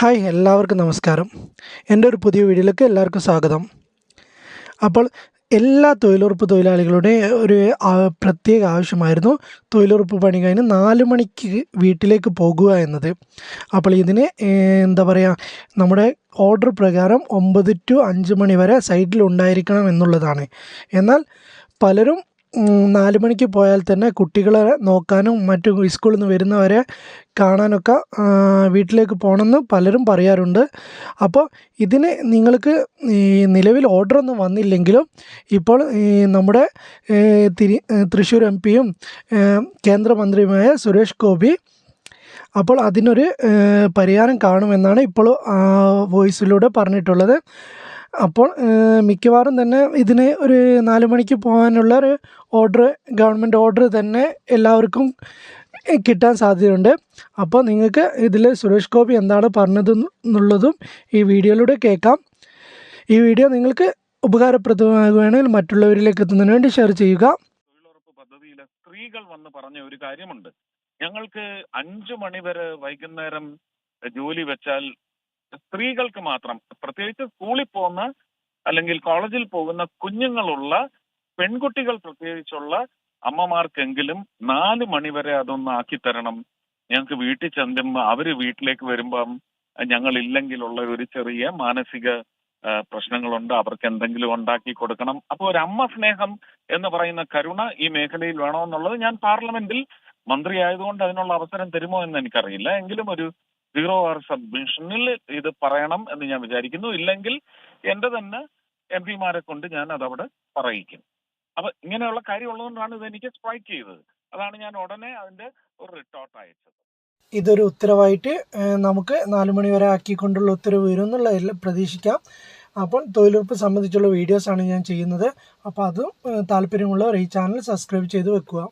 Hi എല്ലാവർക്കും നമസ്കാരം. എന്റെ ഒരു പുതിയ വീഡിയോയിലേക്ക് എല്ലാവർക്കും സ്വാഗതം. അപ്പോൾ എല്ലാ തൊഴിലുറപ്പ് തൊഴിലാളികളുടെ ഒരു പ്രത്യേക ആവശ്യമായിരുന്നു തൊഴിലുറപ്പ് പണി കഴിഞ്ഞ് നാല് മണിക്ക് വീട്ടിലേക്ക് പോകുക എന്നത്. അപ്പോൾ ഇതിന് എന്താ പറയുക നമ്മുടെ ഓർഡർ പ്രകാരം ഒമ്പത് ടു അഞ്ച് മണി വരെ സൈറ്റിൽ ഉണ്ടായിരിക്കണം എന്നുള്ളതാണ്. എന്നാൽ പലരും നാല് മണിക്ക് പോയാൽ തന്നെ കുട്ടികളെ നോക്കാനും മറ്റു സ്കൂളിൽ നിന്ന് വരുന്നവരെ കാണാനൊക്കെ വീട്ടിലേക്ക് പോകണമെന്ന് പലരും പറയാറുണ്ട്. അപ്പോൾ ഇതിന് നിങ്ങൾക്ക് ഈ നിലവിൽ ഓർഡറൊന്നും വന്നില്ലെങ്കിലും ഇപ്പോൾ ഈ നമ്മുടെ തിരി തൃശ്ശൂർ എം പിയും കേന്ദ്രമന്ത്രിയുമായ സുരേഷ് ഗോപി അപ്പോൾ അതിനൊരു പരിഹാരം കാണുമെന്നാണ് ഇപ്പോൾ വോയിസിലൂടെ പറഞ്ഞിട്ടുള്ളത്. അപ്പോൾ മിക്കവാറും തന്നെ ഇതിന് ഒരു നാല് മണിക്ക് പോകാനുള്ള ഒരു ഓർഡർ ഗവൺമെന്റ് ഓർഡർ തന്നെ എല്ലാവർക്കും കിട്ടാൻ സാധ്യതയുണ്ട്. അപ്പോൾ നിങ്ങൾക്ക് ഇതിൽ സുരേഷ് ഗോപി എന്താണ് പറഞ്ഞത് എന്നുള്ളതും ഈ വീഡിയോയിലൂടെ കേൾക്കാം. ഈ വീഡിയോ നിങ്ങൾക്ക് ഉപകാരപ്രദമാകുകയാണെങ്കിൽ മറ്റുള്ളവരിലേക്ക് എത്തുന്നതിന് വേണ്ടി ഷെയർ ചെയ്യുക. സ്ത്രീകൾ വന്ന് പറഞ്ഞ ഒരു കാര്യമുണ്ട്. ഞങ്ങൾക്ക് അഞ്ചു മണി വരെ വൈകുന്നേരം ജോലി വെച്ചാൽ സ്ത്രീകൾക്ക് മാത്രം പ്രത്യേകിച്ച് സ്കൂളിൽ പോകുന്ന അല്ലെങ്കിൽ കോളേജിൽ പോകുന്ന കുഞ്ഞുങ്ങളുള്ള പെൺകുട്ടികൾ പ്രത്യേകിച്ചുള്ള അമ്മമാർക്കെങ്കിലും നാല് മണിവരെ അതൊന്ന് ആക്കി തരണം. ഞങ്ങൾക്ക് വീട്ടിൽ ചെല്ലുമ്പോൾ അവർ വീട്ടിലേക്ക് വരുമ്പം ഞങ്ങൾ ഇല്ലെങ്കിലുള്ള ഒരു ചെറിയ മാനസിക പ്രശ്നങ്ങളുണ്ട്. അവർക്ക് എന്തെങ്കിലും ഉണ്ടാക്കി കൊടുക്കണം. അപ്പോൾ ഒരു അമ്മ സ്നേഹം എന്ന് പറയുന്ന കരുണ ഈ മേഖലയിൽ വേണമെന്നുള്ളത് ഞാൻ പാർലമെന്റിൽ മന്ത്രി ആയതുകൊണ്ട് അതിനുള്ള അവസരം തരുമോ എന്ന് എനിക്കറിയില്ല. എങ്കിലും ഒരു സീറോ ആർ സബ്മിഷനിൽ ഇത് പറയണം എന്ന് ഞാൻ വിചാരിക്കുന്നു. ഇല്ലെങ്കിൽ എന്റെ തന്നെ എം പിമാരെ കൊണ്ട് ഞാൻ അതവിടെ പറയിക്കും. അപ്പൊ ഇങ്ങനെയുള്ള കാര്യമുള്ളതുകൊണ്ടാണ് ഇത് എനിക്ക് സ്ട്രൈക്ക് ചെയ്തത്. അതാണ് ഞാൻ ഉടനെ അതിന്റെ ഒരു റിട്ടോർട്ട് അയച്ചത്. ഇതൊരു ഉത്തരവായിട്ട് നമുക്ക് നാലു മണി വരെ ആക്കിക്കൊണ്ടുള്ള ഉത്തരവ് വരും എന്നുള്ള പ്രതീക്ഷിക്കാം. അപ്പോൾ തൊഴിലുറപ്പ് സംബന്ധിച്ചുള്ള വീഡിയോസാണ് ഞാൻ ചെയ്യുന്നത്. അപ്പോൾ അതും താല്പര്യമുള്ളവർ ഈ ചാനൽ സബ്സ്ക്രൈബ് ചെയ്ത് വെക്കുക.